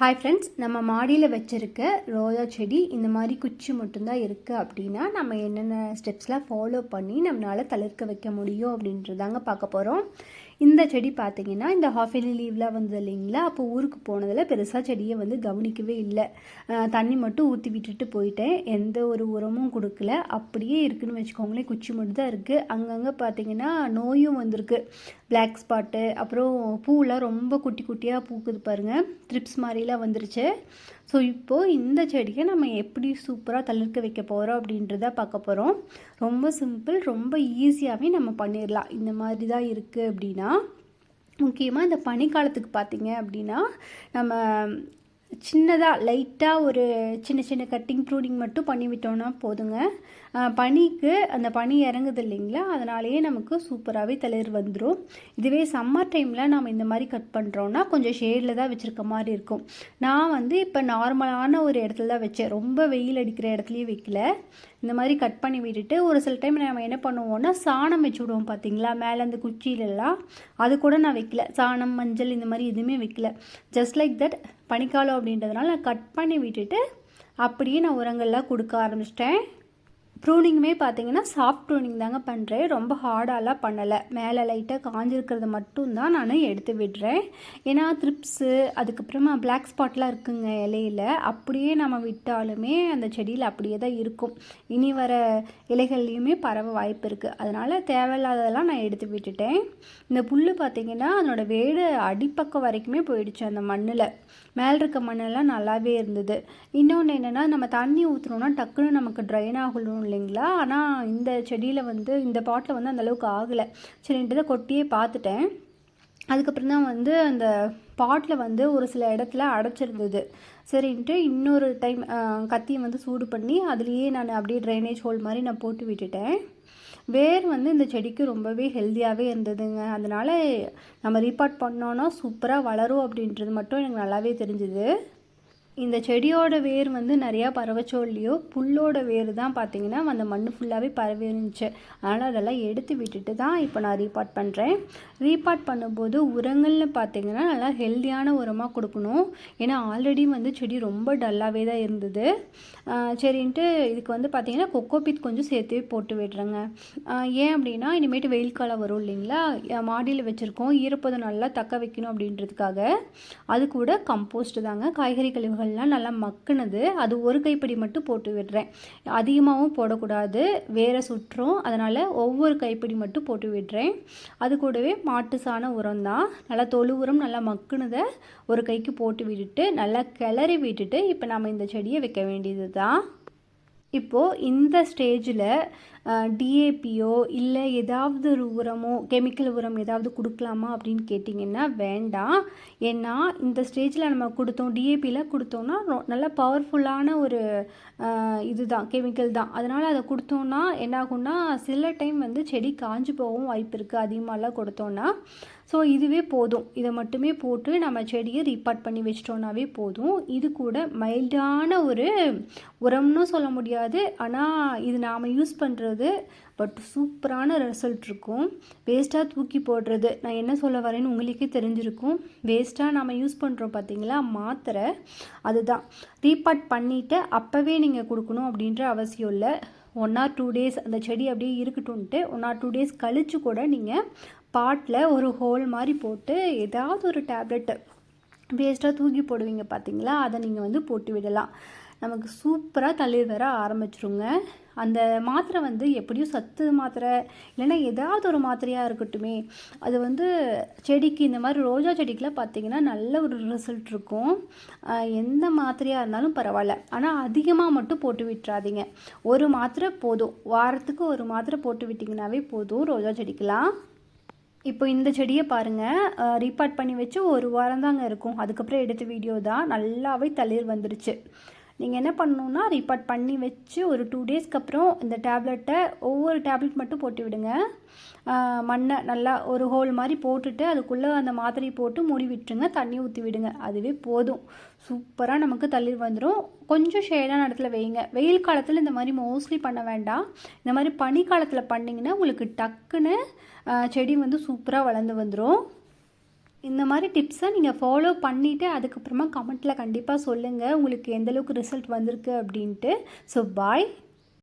Hi friends நம்ம மாடியில் வச்சுருக்க ரோஜா செடி இந்த மாதிரி குச்சி மட்டும்தான் இருக்குது அப்படின்னா நம்ம என்னென்ன ஸ்டெப்ஸ்லாம் ஃபாலோ பண்ணி நம்மளால் தளிர்க்க வைக்க முடியும் அப்படின்றதாங்க பார்க்க போகிறோம் இந்த செடி பார்த்தீங்கன்னா இந்த ஹாஃப் இயர்லி லீவ்லாம் வந்தது இல்லைங்களா? அப்போ ஊருக்கு போனதில் பெருசாக செடியை வந்து கவனிக்கவே இல்லை. தண்ணி மட்டும் ஊற்றி விட்டுட்டு போயிட்டேன். எந்த ஒரு உரமும் கொடுக்கல. அப்படியே இருக்குன்னு வச்சுக்கோங்களேன். குச்சி மட்டும் தான் இருக்குது அங்கங்கே பார்த்தீங்கன்னா நோயும் வந்திருக்கு. பிளாக் ஸ்பாட்டு அப்புறம் பூலாம் ரொம்ப குட்டி குட்டியாக பூக்குது பாருங்கள் ட்ரிப்ஸ் மாதிரிலாம் வந்துருச்சு. ஸோ இப்போது இந்த செடியை நம்ம எப்படி சூப்பராக தளிர்க்க வைக்க போகிறோம் அப்படின்றத பார்க்க போகிறோம் ரொம்ப சிம்பிள் ரொம்ப ஈஸியாகவே நம்ம பண்ணிடலாம். இந்த மாதிரி தான் இருக்குது அப்படின்னா முக்கியமாக இந்த பனிக்காலத்துக்கு பார்த்தீங்க அப்படின்னா நம்ம சின்னதாக லைட்டாக ஒரு சின்ன சின்ன கட்டிங் ப்ரூனிங் மட்டும் பண்ணி விட்டோம்னா போதுங்க. பனிக்கு அந்த பனி இறங்குது இல்லைங்களா? அதனாலேயே நமக்கு சூப்பராகவே தளிர் வந்துடும் இதுவே சம்மர் டைமில் நம்ம இந்த மாதிரி கட் பண்ணுறோன்னா கொஞ்சம் ஷேடில் தான் வச்சுருக்க மாதிரி இருக்கும். நான் வந்து இப்போ நார்மலான ஒரு இடத்துல தான் வச்சேன். ரொம்ப வெயில் அடிக்கிற இடத்துலையும் வைக்கல. இந்த மாதிரி கட் பண்ணி விட்டுட்டு ஒரு சில டைம் நம்ம என்ன பண்ணுவோம்னா சாணம் வச்சு விடுவோம் பார்த்தீங்களா மேலே அந்த குச்சியிலலாம் அது கூட நான் வைக்கல. சாணம் மஞ்சள் இந்த மாதிரி எதுவுமே வைக்கல. ஜஸ்ட் லைக் தட் பனிக்காலம் அப்படின்றதுனால நான் கட் பண்ணி விட்டுட்டு அப்படியே நான் உரங்கள்லாம் கொடுக்க ஆரம்பிச்சிட்டேன். ப்ரூனிங்குமே பார்த்தீங்கன்னா சாஃப்ட் ப்ரூனிங் தாங்க பண்ணுறேன் ரொம்ப ஹார்டாலாம் பண்ணலை. மேலே லைட்டாக காஞ்சிருக்கிறது மட்டும்தான் நான் எடுத்து விடுறேன். ஏன்னா த்ரிப்ஸு அதுக்கப்புறமா பிளாக் ஸ்பாட்லாம் இருக்குங்க இலையில. அப்படியே நம்ம விட்டாலுமே அந்த செடியில் அப்படியே தான் இருக்கும். இனி வர இலைகள்லையுமே பரவ வாய்ப்பு இருக்குது அதனால் தேவையில்லாததெல்லாம் நான் எடுத்து விட்டுட்டேன். இந்த புல் பார்த்திங்கன்னா அதனோட வேடு அடிப்பக்கம் வரைக்குமே போயிடுச்சு அந்த மண்ணில். மேலே இருக்க மண்ணெல்லாம் நல்லாவே இருந்தது. இன்னொன்று என்னென்னா நம்ம தண்ணி ஊற்றுனோன்னா டக்குன்னு நமக்கு ட்ரைன் ஆகணும் இல்லைங்களா? ஆனால் இந்த செடியில் வந்து இந்த பாட்டில் வந்து அந்தளவுக்கு ஆகலை. சரின்ட்டு தான் கொட்டியே பார்த்துட்டேன். அதுக்கப்புறம் தான் வந்து அந்த பாட்டில் வந்து ஒரு சில இடத்துல அடைச்சிருந்தது. சரின்ட்டு இன்னொரு டைம் கத்தியை வந்து சூடு பண்ணி அதுலேயே நான் அப்படியே ட்ரைனேஜ் ஹோல் மாதிரி நான் போட்டு விட்டுட்டேன். வேர் வந்து இந்த செடிக்கு ரொம்பவே ஹெல்த்தியாகவே இருந்ததுங்க. அதனால் நம்ம ரீபார்ட் பண்ணோன்னா சூப்பராக வளரும் அப்படின்றது மட்டும் எனக்கு நல்லாவே தெரிஞ்சுது. இந்த செடியோட வேர் வந்து நிறையா பரவச்சோ இல்லையோ புல்லோட வேர் தான் பார்த்தீங்கன்னா அந்த மண் ஃபுல்லாகவே பரவி இருந்துச்சு அதனால் அதெல்லாம் எடுத்து விட்டுட்டு தான் இப்போ நான் ரீபார்ட் பண்ணுறேன் ரீபார்ட் பண்ணும்போது உரங்கள்னு பார்த்தீங்கன்னா நல்லா ஹெல்த்தியான உரமாக கொடுக்கணும். ஏன்னா ஆல்ரெடி வந்து செடி ரொம்ப டல்லாகவே தான் இருந்தது. சரின்ட்டு இதுக்கு வந்து பார்த்தீங்கன்னா கொக்கோபித் கொஞ்சம் சேர்த்து போட்டு விடுறேங்க. ஏன் அப்படின்னா இனிமேட்டு வெயில் காலம் வரும் இல்லைங்களா? மாடியில் வச்சுருக்கோம். ஈரப்பதம் நல்லா தக்க வைக்கணும் அப்படின்றதுக்காக. அது கூட கம்போஸ்ட் தாங்க. காய்கறி கழிவுகள் கழிவுகள்லாம் நல்லா மக்குனது அது ஒரு கைப்பிடி மட்டும் போட்டு விடுறேன். அதிகமாகவும் போடக்கூடாது வேற சுற்றும். அதனால் ஒவ்வொரு கைப்பிடி மட்டும் போட்டு விடுறேன். அது கூடவே மாட்டு சாண உரம் தான். நல்லா தொழு உரம் நல்லா மக்குனதை ஒரு கைக்கு போட்டு விட்டுட்டு நல்லா கிளறி விட்டுட்டு இப்போ நம்ம இந்த செடியை வைக்க வேண்டியது தான் இப்போது இந்த ஸ்டேஜில் டிஏபியோ இல்லை ஏதாவது ஒரு உரமோ கெமிக்கல் உரம் ஏதாவது கொடுக்கலாமா அப்படின்னு கேட்டிங்கன்னா வேண்டாம். ஏன்னா இந்த ஸ்டேஜில் நம்ம கொடுத்தோம் டிஏபியில் கொடுத்தோம்னா நல்லா நல்ல பவர்ஃபுல்லான ஒரு இதுதான் கெமிக்கல் தான். அதனால் அதை கொடுத்தோம்னா என்ன ஆகும்னா சில டைம் வந்து செடி காஞ்சு போகவும் வாய்ப்பு இருக்குது அதிகமாகலாம் கொடுத்தோம்னா. ஸோ இதுவே போதும். இதை மட்டுமே போட்டு நம்ம செடியை ரீபார்ட் பண்ணி வச்சிட்டோம்னாவே போதும். இது கூட மைல்டான ஒரு உரம்னு சொல்ல முடியாது. ஆனால் இது நாம் யூஸ் பண்ணுற போடுறது பட் சூப்பரான ரிசல்ட் இருக்கும். வேஸ்ட்டாக தூக்கி போடுறது. நான் என்ன சொல்ல வரேன்னு உங்களுக்கே தெரிஞ்சிருக்கும். வேஸ்ட்டாக நம்ம யூஸ் பண்ணுறோம் பார்த்தீங்களா மாத்திரை அதுதான். ரீபார்ட் பண்ணிவிட்டு அப்போவே நீங்கள் கொடுக்கணும் அப்படின்ற அவசியம் இல்லை. ஒன் ஆர் டூ டேஸ் அந்த செடி அப்படியே இருக்கட்டும்ன்ட்டு ஒன் ஆர் டூ டேஸ் கழித்து கூட நீங்கள் பாட்டில் ஒரு ஹோல் மாதிரி போட்டு ஏதாவது ஒரு டேப்லெட்டு வேஸ்ட்டாக தூக்கி போடுவீங்க பார்த்தீங்களா அதை நீங்கள் வந்து போட்டு விடலாம். நமக்கு சூப்பராக தளிர் வர ஆரம்பிச்சிருங்க. அந்த மாத்திரை வந்து எப்படியும் சத்து மாத்திரை இல்லைன்னா ஏதாவது ஒரு மாத்திரையாக இருக்கட்டுமே. அது வந்து செடிக்கு இந்த மாதிரி ரோஜா செடிக்கெலாம் பார்த்திங்கன்னா நல்ல ஒரு ரிசல்ட் இருக்கும். எந்த மாத்திரையாக இருந்தாலும் பரவாயில்ல. ஆனால் அதிகமாக மட்டும் போட்டு விட்டுறாதீங்க. ஒரு மாத்திரை போதும். வாரத்துக்கு ஒரு மாத்திரை போட்டு விட்டிங்கனாவே போதும் ரோஜா செடிக்கெலாம் இப்போ இந்த செடியை பாருங்கள் ரீபார்ட் பண்ணி வச்சு ஒரு வாரம் தாங்க இருக்கும். அதுக்கப்புறம் எடுத்த வீடியோ தான். நல்லாவே தளிர் வந்துருச்சு. நீங்கள் என்ன பண்ணணுன்னா ரீபார்ட் பண்ணி வச்சு ஒரு டூ டேஸ்க்கு அப்புறம் இந்த டேப்லெட்டை ஒவ்வொரு டேப்லெட் மட்டும் போட்டு விடுங்க. மண்ணை நல்லா ஒரு ஹோல் மாதிரி போட்டுட்டு அதுக்குள்ளே அந்த மாத்திரையை போட்டு மூடி விட்டுருங்க. தண்ணி ஊற்றி விடுங்க. அதுவே போதும். சூப்பராக நமக்கு தளிர் வந்துடும் கொஞ்சம் ஷேடான இடத்துல வைங்க. வெயில் காலத்தில் இந்த மாதிரி மோஸ்ட்லி பண்ண வேண்டாம். இந்த மாதிரி பனி காலத்தில் பண்ணிங்கன்னா உங்களுக்கு டக்குன்னு செடி வந்து சூப்பராக வளர்ந்து வந்துடும் இந்த மாதிரி டிப்ஸை நீங்கள் ஃபாலோ பண்ணிவிட்டு அதுக்கப்புறமா கமெண்ட்டில் கண்டிப்பாக சொல்லுங்கள் உங்களுக்கு எந்தளவுக்கு ரிசல்ட் வந்திருக்கு அப்படின்ட்டு. So bye